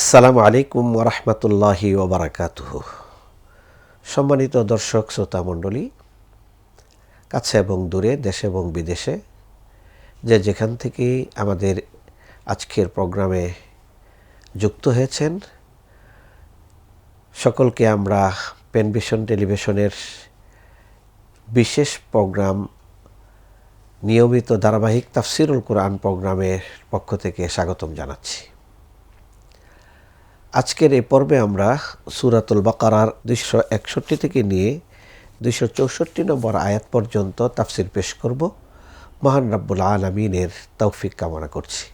আসসালামু আলাইকুম ওরহমতুল্লাহি ওবরাকাতুহ সম্মানিত দর্শক, শ্রোতা মণ্ডলী, কাছে এবং দূরে, দেশে এবং বিদেশে, যে যেখান থেকেই আমাদের আজকের প্রোগ্রামে যুক্ত হয়েছেন, সকলকে আমরা পেনভিশন টেলিভিশনের বিশেষ প্রোগ্রাম, নিয়মিত ধারাবাহিক তাফসিরুল কোরআন প্রোগ্রামের পক্ষ থেকে স্বাগতম জানাচ্ছি। আজকের এই পর্বে আমরা সুরাতুল বাকারার দুইশো একষট্টি থেকে নিয়ে দুইশো চৌষট্টি নম্বর আয়াত পর্যন্ত তাফসির পেশ করব মহান রাব্বুল আলমিনের তৌফিক কামনা করছি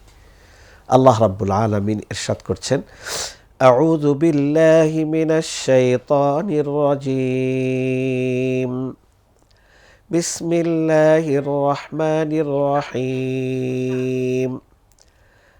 আল্লাহ রাব্বুল আলমিন ইরশাদ করছেন أعوذ بالله من الشيطان الرجيم بسم الله الرحمن الرحيم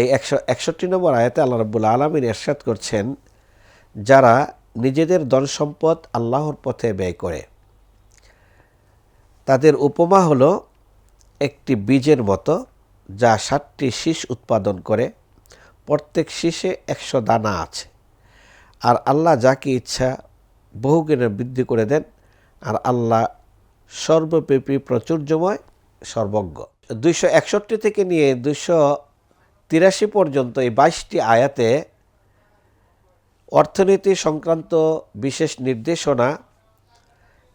এই একশো, একষট্টি নম্বর আয়াতে আল্লাহ রব্বুল আলমিন এরশাদ করছেন, যারা নিজেদের ধন সম্পদ আল্লাহর পথে ব্যয় করে। তাদের উপমা হলো একটি বীজের মতো যা ষাটটি শীষ উৎপাদন করে, প্রত্যেক শীষে একশো দানা আছে। আর আল্লাহ যাকে ইচ্ছা বহুগুণে বৃদ্ধি করে দেন, আর আল্লাহ সর্বব্যাপী প্রচুর্যময় সর্বজ্ঞ। দুইশো একষট্টি থেকে নিয়ে দুইশো তিরাশি পর্যন্ত এই বাইশটি আয়াতে অর্থনীতি সংক্রান্ত বিশেষ নির্দেশনা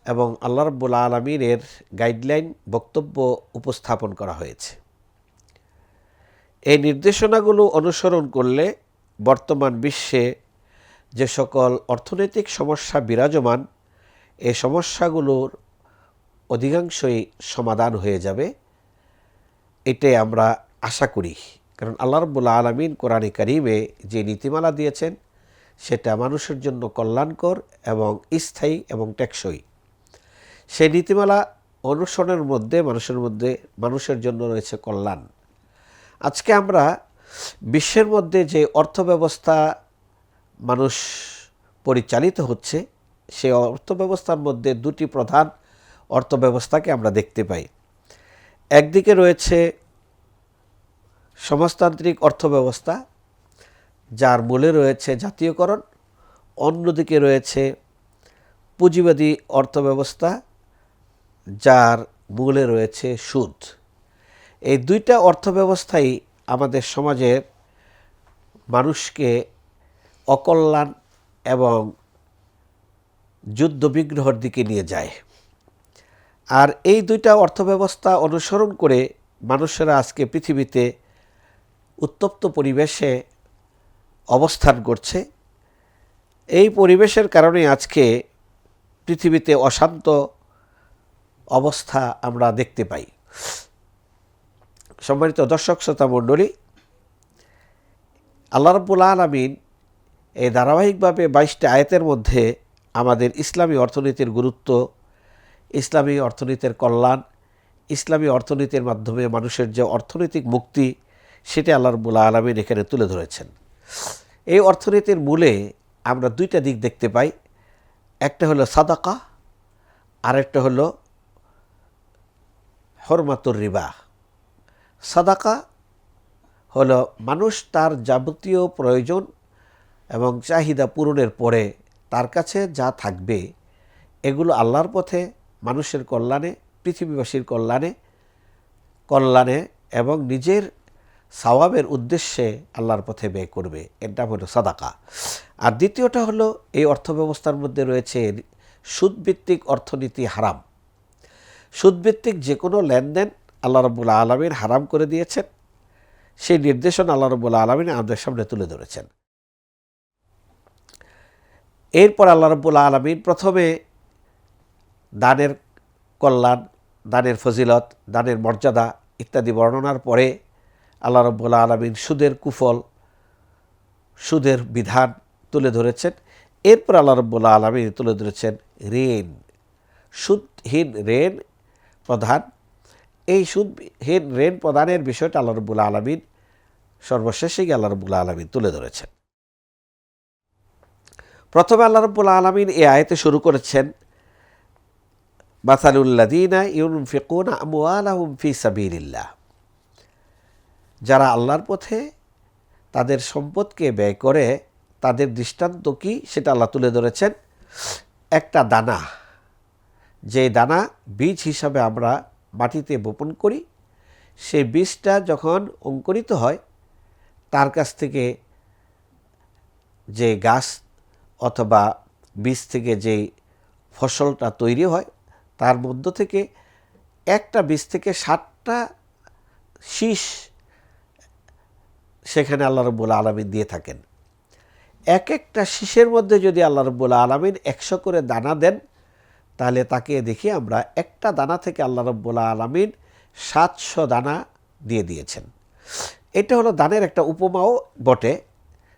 এবং আল্লাহ রব্বুল আলমিনের গাইডলাইন বক্তব্য উপস্থাপন করা হয়েছে। এই নির্দেশনাগুলো অনুসরণ করলে বর্তমান বিশ্বে যে সকল অর্থনৈতিক সমস্যা বিরাজমান, এই সমস্যাগুলোর অধিকাংশই সমাধান হয়ে যাবে। এটাই আমরা আশা করি। কারণ আল্লাহ রব্বুল্লা আলমিন কোরআনে কারিমে যে নীতিমালা দিয়েছেন, সেটা মানুষের জন্য কল্যাণকর এবং স্থায়ী এবং টেকসই। সেই নীতিমালা অনুসরণের মধ্যে, মানুষের মধ্যে, মানুষের জন্য রয়েছে কল্যাণ। আজকে আমরা বিশ্বের মধ্যে যে অর্থব্যবস্থা মানুষ পরিচালিত হচ্ছে, সেই অর্থব্যবস্থার মধ্যে দুটি প্রধান অর্থব্যবস্থাকে আমরা দেখতে পাই। একদিকে রয়েছে সমাজতান্ত্রিক অর্থব্যবস্থা, যার মূলে রয়েছে জাতীয়করণ, অন্যদিকে রয়েছে পুঁজিবাদী অর্থব্যবস্থা, যার মূলে রয়েছে সুদ। এই দুইটা অর্থব্যবস্থাই আমাদের সমাজের মানুষকে অকল্যাণ এবং যুদ্ধবিগ্রহর দিকে নিয়ে যায়। আর এই দুইটা অর্থব্যবস্থা অনুসরণ করে মানুষেরা আজকে পৃথিবীতে উত্তপ্ত পরিবেশে অবস্থান করছে। এই পরিবেশের কারণে আজকে পৃথিবীতে অশান্ত অবস্থা আমরা দেখতে পাই। সম্মানিত দর্শক, শ্রোতা মণ্ডলী, আল্লাহ রব্বুল আলমিন এই ধারাবাহিকভাবে বাইশটি আয়তের মধ্যে আমাদের ইসলামী অর্থনীতির গুরুত্ব, ইসলামী অর্থনীতির কল্যাণ, ইসলামী অর্থনীতির মাধ্যমে মানুষের যে অর্থনৈতিক মুক্তি সেটা আল্লাহ রবুল্লা আলমিন এখানে তুলে ধরেছেন। এই অর্থনীতির মূলে আমরা দুইটা দিক দেখতে পাই। একটা হলো সাদাকা, আরেকটা হলো হরমাতুর রিবা। সাদাকা হলো মানুষ তার যাবতীয় প্রয়োজন এবং চাহিদা পূরণের পরে তার কাছে যা থাকবে, এগুলো আল্লাহর পথে, মানুষের কল্যাণে, পৃথিবীবাসীর কল্যাণে কল্যাণে এবং নিজের সওয়াবের উদ্দেশ্যে আল্লাহর পথে ব্যয় করবে। এটা হলো সাদাকা। আর দ্বিতীয়টা হলো, এই অর্থব্যবস্থার মধ্যে রয়েছে সুদভিত্তিক অর্থনীতি হারাম। সুদভিত্তিক যে কোনো লেনদেন আল্লাহ রবুল্লা আলমিন হারাম করে দিয়েছেন। সেই নির্দেশন আল্লাহ রবুল্লা আলমিন আমাদের সামনে তুলে ধরেছেন। এরপর আল্লাহ রবুল্লা আলমিন প্রথমে দানের কল্যাণ, দানের ফজিলত, দানের মর্যাদা ইত্যাদি বর্ণনার পরে আল্লাহ রব্বুল্লা আলমিন সুদের কুফল, সুদের বিধান তুলে ধরেছেন। এরপর আল্লাহ রব্বুল্লা আলমিন তুলে ধরেছেন ঋণ, সুদহীন ঋণ প্রধান। এই সুদহীন ঋণ প্রদানের বিষয়টা আল্লাহ রব্বুল্লা আলমিন সর্বশেষে গিয়ে আল্লাহ রব্বুল্লা আলমিন তুলে ধরেছেন। প্রথমে আল্লাহ রব্বুল্লা আলমিন এই আয়তে শুরু করেছেন মাসালুল্লাদিনা ইউনফিকুন আমওয়ালাহুম ফি সাবিলিল্লাহ। যারা আল্লাহর পথে তাদের সম্পদকে ব্যয় করে, তাদের দৃষ্টান্ত কি সেটা আল্লাহ তুলে ধরেছেন? একটা দানা। যে দানা বীজ হিসাবে আমরা মাটিতে বপন করি সেই বীজটা যখন অঙ্কুরিত হয়, তার কাছ থেকে যে গাছ অথবা বীজ থেকে যে ফসলটা তৈরি হয়, তার মধ্য থেকে একটা বীজ থেকে ষাটটা শীষ সেখানে আল্লাহ রব্বুল আলমিন দিয়ে থাকেন। এক একটা শীষের মধ্যে যদি আল্লাহ রব্বুল আলমিন একশো করে দানা দেন, তাহলে তাকে দেখি আমরা একটা দানা থেকে আল্লাহ রব্বুল্লা আলমিন সাতশো দানা দিয়ে দিয়েছেন। এটা হলো দানের একটা উপমাও বটে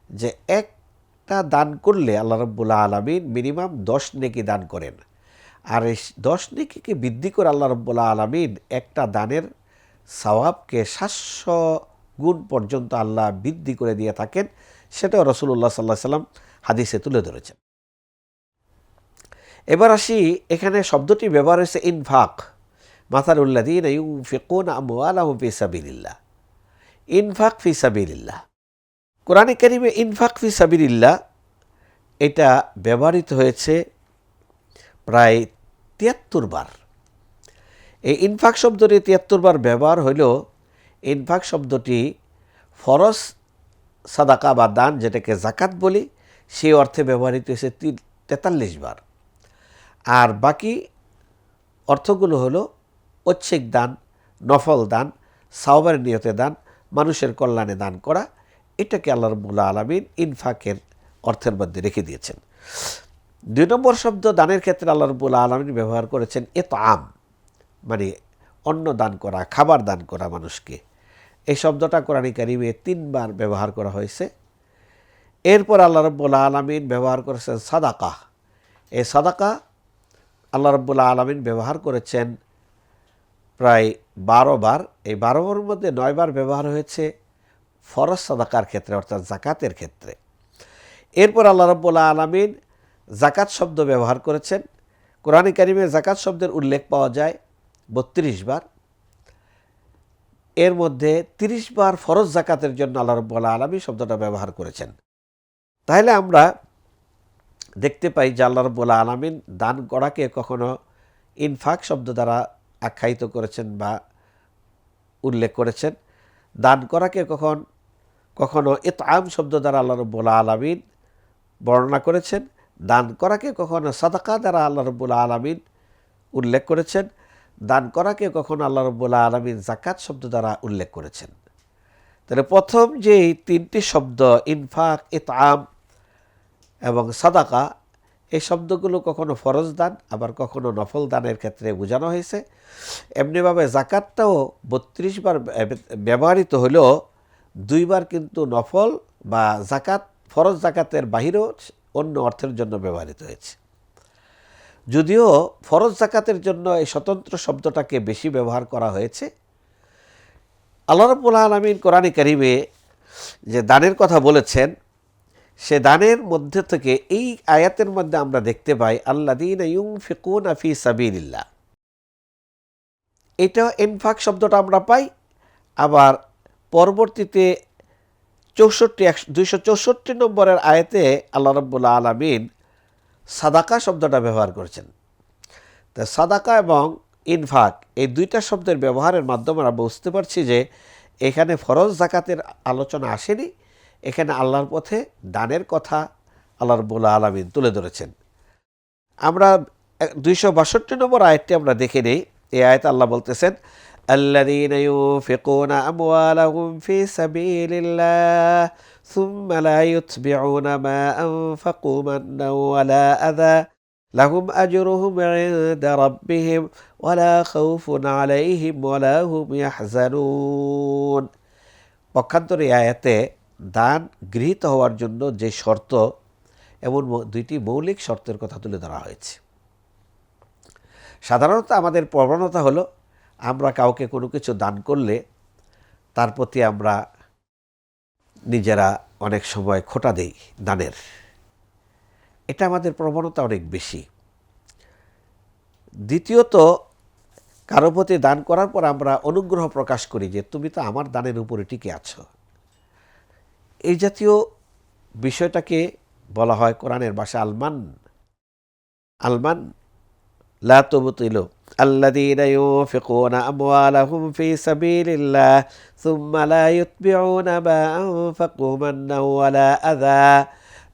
যে একটা দান করলে আল্লাহ রব্বুল্লা আলমিন মিনিমাম দশ নেকি দান করেন। আর এই দশ নেকিকে বৃদ্ধি করে আল্লাহ রব্বুল্লা আলমিন একটা দানের সওয়াবকে সাতশো গুণ পর্যন্ত আল্লাহ বৃদ্ধি করে দিয়ে থাকেন, সেটাও রসুল্লাহ সাল্লাহ সাল্লাম হাদিসে তুলে ধরেছেন। এবার আসি, এখানে শব্দটি ব্যবহার হয়েছে ইনফাক। মাথারুল্লাদিন ফিকুন আমওয়ালাহুম ফি সাবিলিল্লাহ। ইনফাক ফি সাবিলিল্লাহ। কোরআনে কারিমে ইনফাক ফি সাবিলিল্লাহ, এটা ব্যবহৃত হয়েছে প্রায় তিয়াত্তর বার। এই ইনফাক শব্দটি তিয়াত্তর বার ব্যবহার হইল ইনফাক শব্দটি ফরস সাদাকা বা দান যেটাকে জাকাত বলি, সেই অর্থে ব্যবহৃত হয়েছে তেতাল্লিশ বার। আর বাকি অর্থগুলো হলো ঐচ্ছিক দান, নফল দান সাওবার নিয়তে দান, মানুষের কল্যাণে দান করা, এটাকে আল্লাহ রবুল্লা আলমিন ইনফাকের অর্থের মধ্যে রেখে দিয়েছেন। দুই নম্বর শব্দ, দানের ক্ষেত্রে আল্লাহ রবুল্লা আলমিন ব্যবহার করেছেন এ তো আম মানে অন্ন দান করা, খাবার দান করা মানুষকে। এই শব্দটা কোরআন কারিমে তিনবার ব্যবহার করা হয়েছে। এরপর আল্লাহ রব্বুল্লা আলমিন ব্যবহার করেছেন সাদাকা। এই সাদাকা আল্লাহ রব্বুল্লা আলমিন ব্যবহার করেছেন প্রায় বারো বার। এই বারো মধ্যে নয়বার ব্যবহার হয়েছে ফরজ সাদাকার ক্ষেত্রে, অর্থাৎ জাকাতের ক্ষেত্রে। এরপর আল্লাহ রব্বুল্লা আলমিন জাকাত শব্দ ব্যবহার করেছেন। কোরআন কারিমে জাকাত শব্দের উল্লেখ পাওয়া যায় বত্রিশ বার। এর মধ্যে তিরিশ বার ফরজ জাকাতের জন্য আল্লাহ রব্বুল্লা আলমী শব্দটা ব্যবহার করেছেন। তাহলে আমরা দেখতে পাই যে আল্লাহ রব্বুল্লা আলমিন দান করাকে কখনো ইনফাক শব্দ দ্বারা আখ্যায়িত করেছেন বা উল্লেখ করেছেন। দান করাকে কখন, কখনো এত আম শব্দ দ্বারা আল্লাহ রব্বুল্লা আলমিন বর্ণনা করেছেন। দান করাকে কখনো সাদাকা দ্বারা আল্লাহ রব্বুল্লা আলমিন উল্লেখ করেছেন। দান করাকে কখনো আল্লাহ রব্বুল্লা আলমিন জাকাত শব্দ দ্বারা উল্লেখ করেছেন। তাহলে প্রথম যে তিনটি শব্দ, ইনফাক ইতাম এবং সাদাকা, এই শব্দগুলো কখনো ফরজ দান, আবার কখনো নফল দানের ক্ষেত্রে বোঝানো হয়েছে। এমনিভাবে জাকাতটাও বত্রিশ বার ব্যবহৃত হলেও দুইবার কিন্তু নফল বা জাকাত ফরজ জাকাতের বাহিরেও অন্য অর্থের জন্য ব্যবহৃত হয়েছে। যদিও ফরজ জাকাতের জন্য এই স্বতন্ত্র শব্দটাকে বেশি ব্যবহার করা হয়েছে। আল্লাহ রব্বুল আলমিন কোরআনে কারিমে যে দানের কথা বলেছেন, সে দানের মধ্যে থেকে এই আয়াতের মধ্যে আমরা দেখতে পাই আল্লা দিন ইউং ফিকুন আফি সাবিল্লা এটা এনফাক শব্দটা আমরা পাই, আবার পরবর্তীতে চৌষট্টি, একশো, দুইশো চৌষট্টি নম্বরের আয়াতে আল্লাহ রব্বুল্লা আলমিন সাদাকা শব্দটা ব্যবহার করেছেন। তা সাদাকা এবং ইনফাক এই দুইটা শব্দের ব্যবহারের মাধ্যমে আমরা বুঝতে পারছি যে এখানে ফরজ জাকাতের আলোচনা আসেনি, এখানে আল্লাহর পথে দানের কথা আল্লাহ বোলা আলমিন তুলে ধরেছেন। আমরা দুইশো বাষট্টি নম্বর আয়টি আমরা দেখে নিই, এই আয়ত আল্লাহ বলতেছেন আল্লাহ ينفقون أموالهم في سبيل الله ثم لا يتبعون ما أنفقوا منا ولا أذى لهم أجرهم عند ربهم ولا خوف عليهم ولا هم يحزنون পক্ষান্তরে আয়াতে দান গৃহীত হওয়ার জন্য যে শর্ত এমন ম- দুইটি মৌলিক শর্তের কথা তুলে ধরা হয়েছে সাধারণত আমাদের প্রবণতা হলো আমরা কাউকে কোনো কিছু দান করলে তার প্রতি আমরা নিজেরা অনেক সময় খোটা দেই দানের। এটা আমাদের প্রবণতা অনেক বেশি। দ্বিতীয়ত, কারও প্রতি দান করার পর আমরা অনুগ্রহ প্রকাশ করি যে, তুমি তো আমার দানের উপরে টিকে আছো। এই জাতীয় বিষয়টাকে বলা হয় কোরআনের ভাষা আলমান। আলমান লা তুবতিলু। الذين ينفقون أموالهم في سبيل الله ثم لا يتبعون ما أنفقوا منا ولا أذى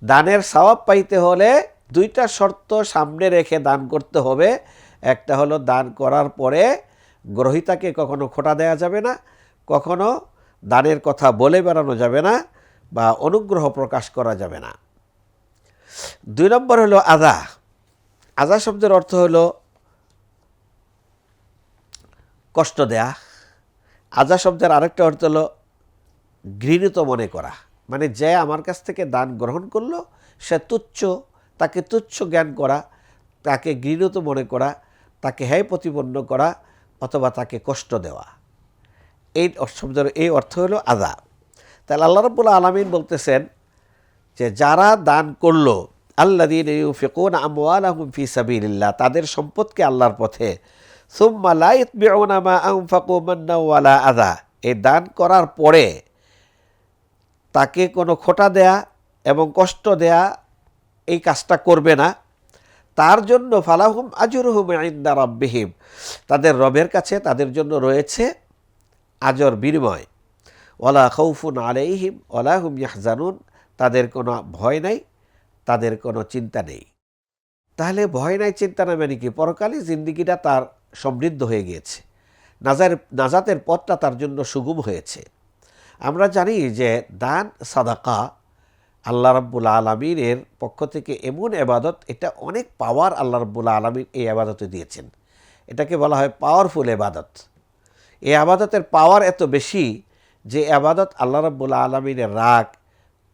দানের সওয়াব পাইতে হলে দুইটা শর্ত সামনে রেখে দান করতে হবে একটা হলো দান করার পরে গ্রহিতাকে কখনো খোটা দেওয়া যাবে না কখনো দানের কথা বলে বেড়ানো যাবে না বা অনুগ্রহ প্রকাশ করা যাবে না দুই নম্বর হলো আদা আদা শব্দের অর্থ হলো কষ্ট দেয়া। আজা শব্দের আরেকটা অর্থ হলো ঘৃণিত মনে করা। মানে যে আমার কাছ থেকে দান গ্রহণ করল, সে তুচ্ছ, তাকে তুচ্ছ জ্ঞান করা, তাকে ঘৃণিত মনে করা, তাকে হ্যায় প্রতিপন্ন করা অথবা তাকে কষ্ট দেওয়া। এই শব্দের এই অর্থ হলো আদা তাহলে আল্লাহ রব্বুল আলমিন বলতেছেন যে, যারা দান করল আল্লাদিন ফেকুন আমওয়াল আহম ফি সাবিল্লাহ তাদের সম্পদকে আল্লাহর পথে সুম্মা লাইত বেউনামা আহমফাকু মান্না ওয়ালা আদা এই দান করার পরে তাকে কোনো খোটা দেয়া এবং কষ্ট দেয়া এই কাজটা করবে না। তার জন্য ফালাহুম আজরহুম আইন্দা রব্বিহিম। তাদের রবের কাছে তাদের জন্য রয়েছে আজর বিনিময়। ওলা খৌফুন আলাইহিম ওলা হুম ইয়াহজানুন। তাদের কোনো ভয় নাই, তাদের কোনো চিন্তা নেই। তাহলে ভয় নাই, চিন্তা নাই মানে কি পরকালে জিন্দিগিটা তার সমৃদ্ধ হয়ে গিয়েছে। নাজার, নাজাতের পথটা তার জন্য সুগম হয়েছে। আমরা জানি যে দান, সাদাকা আল্লাহ রাব্বুল আলমিনের পক্ষ থেকে এমন এবাদত, এটা অনেক পাওয়ার আল্লাহ রাব্বুল আলমিন এই আবাদতে দিয়েছেন। এটাকে বলা হয় পাওয়ারফুল এবাদত। এই আবাদতের পাওয়ার এত বেশি যে আবাদত আল্লাহ রাব্বুল আলমিনের রাগ,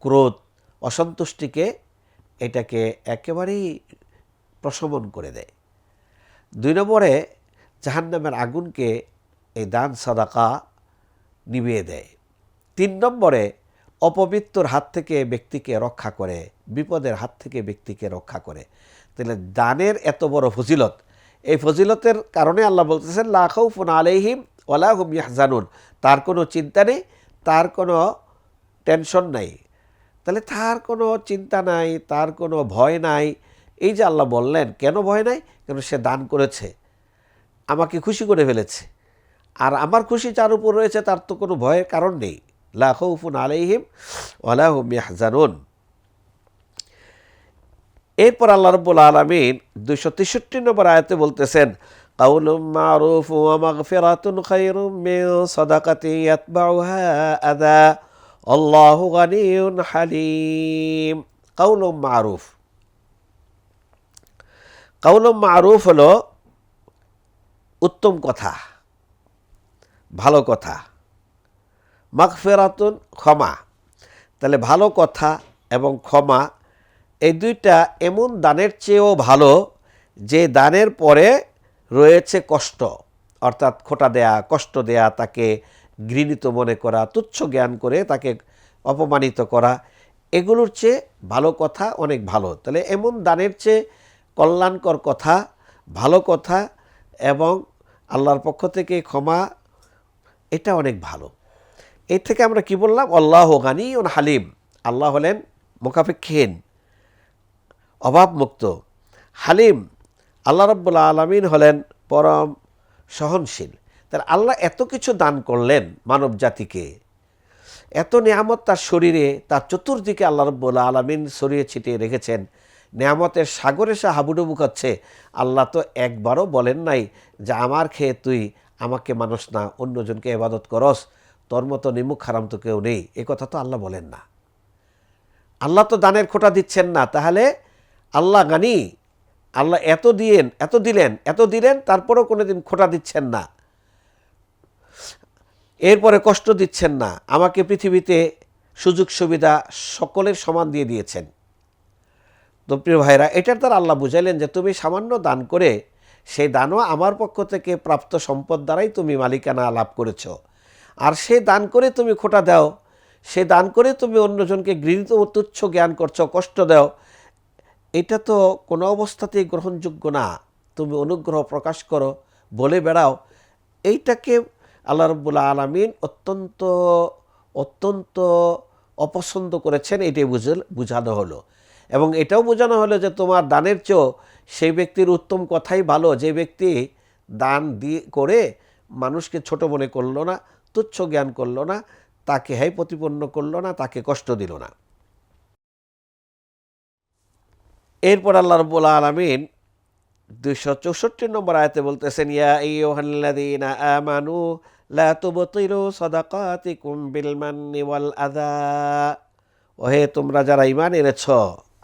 ক্রোধ, অসন্তুষ্টিকে এটাকে একেবারেই প্রশমন করে দেয়। দুই নম্বরে জাহান্নামের আগুনকে এই দান সাদাকা নিভিয়ে দেয়। তিন নম্বরে অপবিত্তর হাত থেকে ব্যক্তিকে রক্ষা করে, বিপদের হাত থেকে ব্যক্তিকে রক্ষা করে। তাহলে দানের এত বড় ফজিলত, এই ফজিলতের কারণে আল্লাহ বলতেছেন লাখৌফুন আলাইহিম ওলাহুম ইয়াহজানুন। তার কোনো চিন্তা নেই, তার কোনো টেনশন নাই। তাহলে তার কোনো চিন্তা নাই, তার কোনো ভয় নাই। এই যে আল্লাহ বললেন, কেন ভয় নাই? কেন সে দান করেছে? আমাকে খুশি করে ফেলেছে। আর আমার খুশি যার উপর রয়েছে তার তো কোনো ভয়ের কারণ নেই। লাখৌফুন আলাইহিম ওলাহুম এরপর আল্লাহ রব্বুল আলমিন দুইশো তেষট্টি নম্বর আয়তে বলতেছেন, কাউলুম মারুফ ওয়া আদা হালিম। মারুফ। কাউলুম মারুফ হলো উত্তম কথা, ভালো কথা। মাগফেরাতুন ক্ষমা। তাহলে ভালো কথা এবং ক্ষমা, এই দুইটা এমন দানের চেয়েও ভালো যে দানের পরে রয়েছে কষ্ট। অর্থাৎ খোটা দেয়া, কষ্ট দেয়া, তাকে ঘৃণিত মনে করা, তুচ্ছ জ্ঞান করে তাকে অপমানিত করা, এগুলোর চেয়ে ভালো কথা অনেক ভালো। তাহলে এমন দানের চেয়ে কল্যাণকর কথা, ভালো কথা এবং আল্লাহর পক্ষ থেকে ক্ষমা, এটা অনেক ভালো। এর থেকে আমরা কি বললাম? আল্লাহ গানি ও হালিম। আল্লাহ হলেন মোকাফেক্ষীন অভাবমুক্ত, হালিম। আল্লাহ রব্বুল্লা আলমিন হলেন পরম সহনশীল। তার আল্লাহ এত কিছু দান করলেন মানব জাতিকে। এত নিয়ামত তার শরীরে, তার চতুর্দিকে আল্লাহ রব্বুল্লা আলমিন ছড়িয়ে ছিটিয়ে রেখেছেন। নিয়ামতের সাগরে সে হাবুডুবু খাচ্ছে। আল্লাহ তো একবারও বলেন নাই যে আমার খেয়ে তুই আমাকে মানুষ না, অন্যজনকে এবাদত করস। তোর মতো নিমুখ হারাম তো কেউ নেই। এ কথা তো আল্লাহ বলেন না। আল্লাহ তো দানের খোটা দিচ্ছেন না। তাহলে আল্লাহ গানি? আল্লাহ এত দিয়েন, এত দিলেন এত দিলেন, তারপরেও কোনো দিন খোটা দিচ্ছেন না। এরপরে কষ্ট দিচ্ছেন না। আমাকে পৃথিবীতে সুযোগ সুবিধা সকলের সমান দিয়ে দিয়েছেন। তো প্রিয় ভাইরা, এটার দ্বারা আল্লাহ বুঝাইলেন যে তুমি সামান্য দান করে সেই দানও আমার পক্ষ থেকে প্রাপ্ত সম্পদ দ্বারাই তুমি মালিকানা লাভ করেছ। আর সে দান করে তুমি খোটা দাও সে দান করে তুমি অন্যজনকে গৃহীত ও তুচ্ছ জ্ঞান করছ, কষ্ট দাও, এটা তো কোনো অবস্থাতেই গ্রহণযোগ্য না। তুমি অনুগ্রহ প্রকাশ করো, বলে বেড়াও। এইটাকে আল্লাহ রব্বুল আলমিন অত্যন্ত অত্যন্ত অপছন্দ করেছেন, এটাই বুঝানো হলো। এবং এটাও বোঝানো হলো যে তোমার দানের চেয়েও সেই ব্যক্তির উত্তম কথাই ভালো। যে ব্যক্তি দান দিয়ে করে মানুষকে ছোট মনে করল না, তুচ্ছ জ্ঞান করল না, তাকে হ্যাঁ প্রতিপন্ন করল না, তাকে কষ্ট দিল না। এরপর আল্লাহ রব্বুল আলমিন দুইশো চৌষট্টি নম্বর আয়তে বলতেছেন, ইয়া ওহে তোমরা যারা ঈমান এনেছ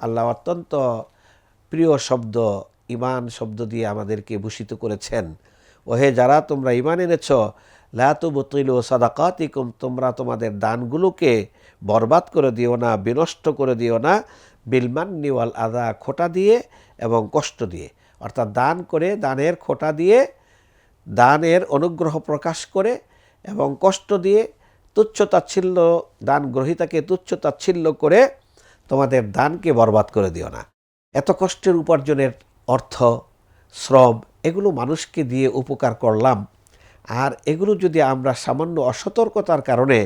আল্লাহ অত্যন্ত প্রিয় শব্দ ইমান শব্দ দিয়ে আমাদেরকে ভূষিত করেছেন। ওহে যারা তোমরা ইমান এনেছ, লা তুবতিলু সাদাকাতিকুম, তোমরা তোমাদের দানগুলোকে বরবাদ করে দিও না, বিনষ্ট করে দিও না বিলমান্নি ওয়াল আদা, খোটা দিয়ে এবং কষ্ট দিয়ে। অর্থাৎ দান করে, দানের খোটা দিয়ে, দানের অনুগ্রহ প্রকাশ করে এবং কষ্ট দিয়ে তুচ্ছ তাচ্ছিল্য দান গ্রহিতাকে তুচ্ছ তাচ্ছিল্য করে তোমাদের দানকে বরবাদ করে দিও না। এত কষ্টের উপার্জনের অর্থ, শ্রম, এগুলো মানুষকে দিয়ে উপকার করলাম। আর এগুলো যদি আমরা সামান্য অসতর্কতার কারণে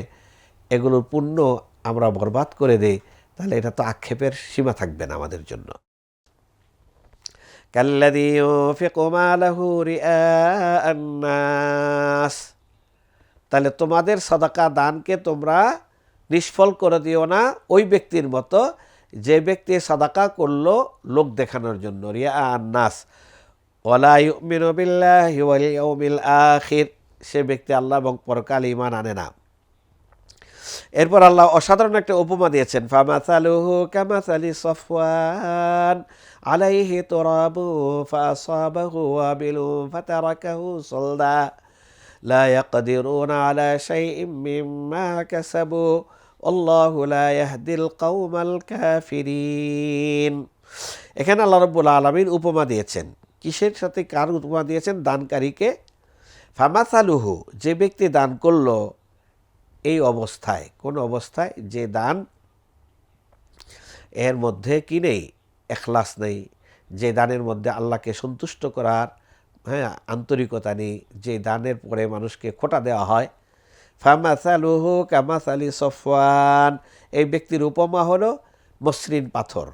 এগুলোর পুণ্য আমরা বরবাদ করে দেই, তাহলে এটা তো আক্ষেপের সীমা থাকবে না আমাদের জন্য। তাহলে তোমাদের সদাকা দানকে তোমরা নিষ্ফল করে দিও না ওই ব্যক্তির মতো। যে ব্যক্তি সাদাকা করল লোক দেখানোর জন্য। রিয়া নাস আখির, সে ব্যক্তি আল্লাহ এবং পরকাল ইমান আনে না। এরপর আল্লাহ অসাধারণ একটা উপমা দিয়েছেন, ফামাসালুহু সফওয়ান, আলাইহি তোরাবু সলদা আলা মিম্মা আল্লাহ লা ইয়াহদিল কাউমাল কাফিরিন। এখানে আল্লাহ রব্বুল আলমীর উপমা দিয়েছেন। কিসের সাথে কার উপমা দিয়েছেন? দানকারীকে। ফামাসালুহু, যে ব্যক্তি দান করল এই অবস্থায়, কোন অবস্থায়? যে দান এর মধ্যে কি নেই? এখলাস নেই। যে দানের মধ্যে আল্লাহকে সন্তুষ্ট করার হ্যাঁ আন্তরিকতা নেই, যে দানের পরে মানুষকে খোটা দেওয়া হয় ফামাসালুহু কামাসালি সফওয়ান। এই ব্যক্তির উপমা হলো মসৃণ পাথর।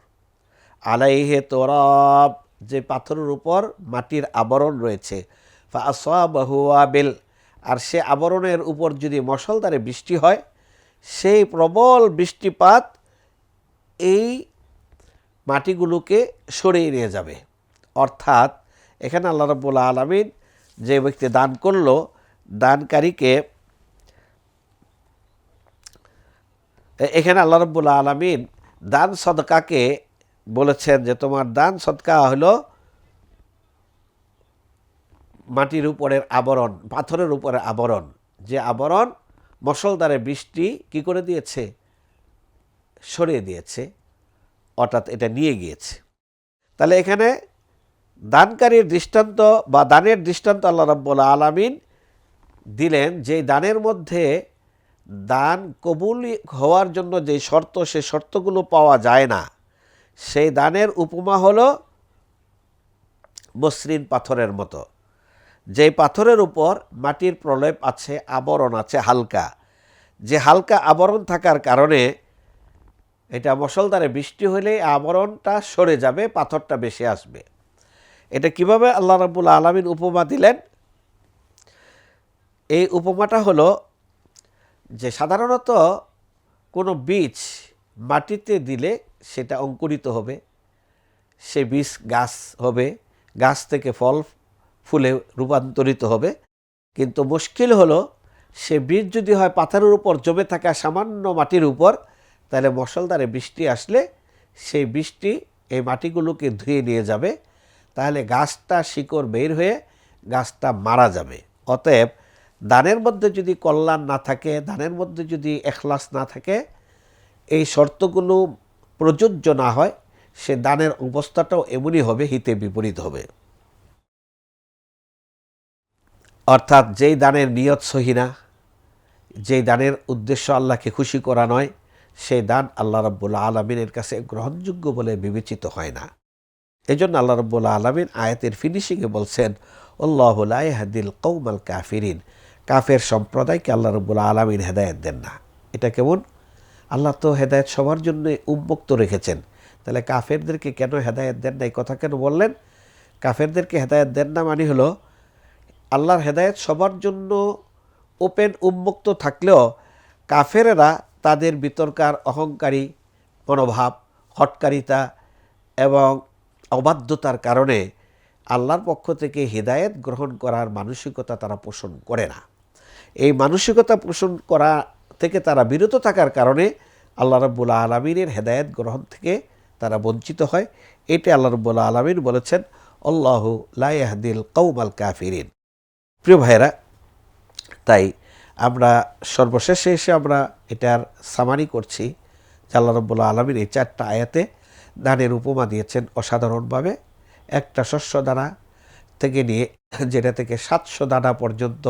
আলাইহে তোরব, যে পাথরের উপর মাটির আবরণ রয়েছে। আবিল, আর সে আবরণের উপর যদি মশলদারে বৃষ্টি হয়, সেই প্রবল বৃষ্টিপাত এই মাটিগুলোকে সরিয়ে নিয়ে যাবে। অর্থাৎ এখানে আল্লাহ রব্বুল আলমিন যে ব্যক্তি দান করল, দানকারীকে এখানে আল্লাহ রব্বুল আলমিন দান সদকাকে বলেছেন যে তোমার দান সদকা হলো মাটির উপরের আবরণ, পাথরের উপরে আবরণ। যে আবরণ মশলদারে বৃষ্টি কি করে দিয়েছে? সরিয়ে দিয়েছে, অর্থাৎ এটা নিয়ে গিয়েছে। তাহলে এখানে দানকারীর দৃষ্টান্ত বা দানের দৃষ্টান্ত আল্লাহ রাব্বুল আলামিন দিলেন যে দানের মধ্যে দান কবুল হওয়ার জন্য যে শর্ত, সে শর্তগুলো পাওয়া যায় না। সেই দানের উপমা হলো মসৃণ পাথরের মতো। যে পাথরের উপর মাটির প্রলেপ আছে, আবরণ আছে, হালকা। যে হালকা আবরণ থাকার কারণে এটা মশলদারে বৃষ্টি হলে আবরণটা সরে যাবে, পাথরটা বেশি আসবে। এটা কীভাবে আল্লাহ রাবুল আলমিন উপমা দিলেন? এই উপমাটা হলো যে সাধারণত কোনো বীজ মাটিতে দিলে সেটা অঙ্কুরিত হবে, সে বীজ গাছ হবে, গাছ থেকে ফল, ফুলে রূপান্তরিত হবে। কিন্তু মুশকিল হলো, সে বীজ যদি হয় পাথরের উপর, জমে থাকা সামান্য মাটির উপর, তাহলে মশলদারে বৃষ্টি আসলে সেই বৃষ্টি এই মাটিগুলোকে ধুয়ে নিয়ে যাবে। তাহলে গাছটা শিকড় বের হয়ে গাছটা মারা যাবে। অতএব দানের মধ্যে যদি কল্যাণ না থাকে, দানের মধ্যে যদি এখলাস না থাকে, এই শর্তগুলো প্রযোজ্য না হয়, সে দানের অবস্থাটাও এমনই হবে, হিতে বিপরীত হবে। অর্থাৎ যেই দানের নিয়ত সহিনা যেই দানের উদ্দেশ্য আল্লাহকে খুশি করা নয়, সেই দান আল্লাহ রব্বুল্লা আলমিনের কাছে গ্রহণযোগ্য বলে বিবেচিত হয় না। এই জন্য আল্লাহ রব্বুল্লা আলমিন আয়াতের ফিনিশিংয়ে বলছেন আল্লাহুল্লাহ হাদিল কৌমাল কাফিরিন। কাফের সম্প্রদায়কে আল্লাহ রব্বুল্লা আলমিন হেদায়ত দেন না। এটা কেমন? আল্লাহ তো হেদায়ত সবার জন্য উন্মুক্ত রেখেছেন। তাহলে কাফেরদেরকে কেন হেদায়ত দেন না? এই কথা কেন বললেন? কাফেরদেরকে হেদায়ত দেন না মানে হলো, আল্লাহর হেদায়ত সবার জন্য ওপেন, উন্মুক্ত থাকলেও কাফেরেরা তাদের বিতর্কার, অহংকারী মনোভাব, হটকারিতা এবং অবাধ্যতার কারণে আল্লাহর পক্ষ থেকে হৃদায়ত গ্রহণ করার মানসিকতা তারা পোষণ করে না। এই মানসিকতা পোষণ করা থেকে তারা বিরত থাকার কারণে আল্লাহ রব্বুল আলমিনের হেদায়ত গ্রহণ থেকে তারা বঞ্চিত হয়। এটি আল্লাহ রব্বুল আলমিন বলেছেন, আল্লাহ লাইহাদিল কৌমাল কাফিরিন। প্রিয় ভাইরা তাই আমরা সর্বশেষে এসে আমরা এটার সামারি করছি যে আল্লাহ রব্বুল্লা আলমীর এই চারটা আয়াতে দানের উপমা দিয়েছেন অসাধারণভাবে। একটা শস্য দানা থেকে নিয়ে, যেটা থেকে সাতশো দানা পর্যন্ত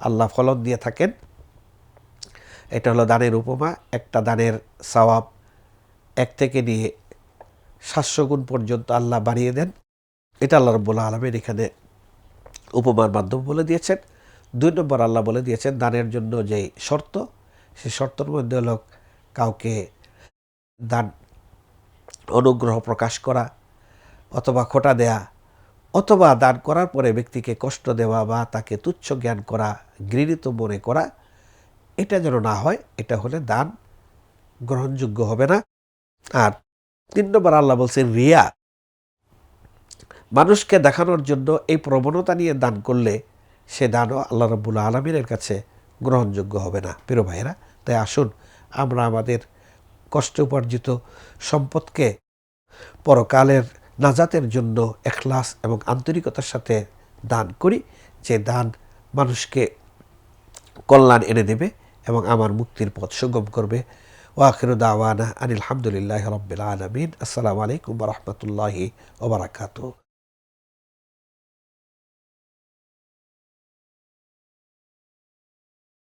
আল্লাহ ফলন দিয়ে থাকেন। এটা হলো দানের উপমা, একটা দানের সওয়াব, এক থেকে নিয়ে সাতশো গুণ পর্যন্ত আল্লাহ বাড়িয়ে দেন। এটা আল্লাহ রব্বুল্লা আলমের এখানে উপমার মাধ্যম বলে দিয়েছেন। দুই নম্বর আল্লাহ বলে দিয়েছেন, দানের জন্য যে শর্ত, সে শর্তের মধ্যে হলো কাউকে দান, অনুগ্রহ প্রকাশ করা অথবা খোটা দেয়া অথবা দান করার পরে ব্যক্তিকে কষ্ট দেওয়া বা তাকে তুচ্ছ জ্ঞান করা, ঘৃণিত মনে করা, এটা যেন না হয়, এটা হলে দান গ্রহণযোগ্য হবে না। আর তিন নম্বর আল্লাহ বলছেন, রিয়া। মানুষকে দেখানোর জন্য এই প্রবণতা নিয়ে দান করলে সে দানও আল্লাহ রব্বুল আলমিনের কাছে গ্রহণযোগ্য হবে না। প্রিয় ভাইয়েরা, তাই আসুন আমরা আমাদের কষ্ট উপার্জিত সম্পদকে পরকালের নাজাতের জন্য এখলাস এবং আন্তরিকতার সাথে দান করি, যে দান মানুষকে কল্যাণ এনে দেবে এবং আমার মুক্তির পথ সুগম করবে। ওয়াখির দাওয়ানা আনিল হামদুলিল্লাহ রবিল আলমিন। আসসালামু আলাইকুম রহমতুল্লাহি ওবরাকাতু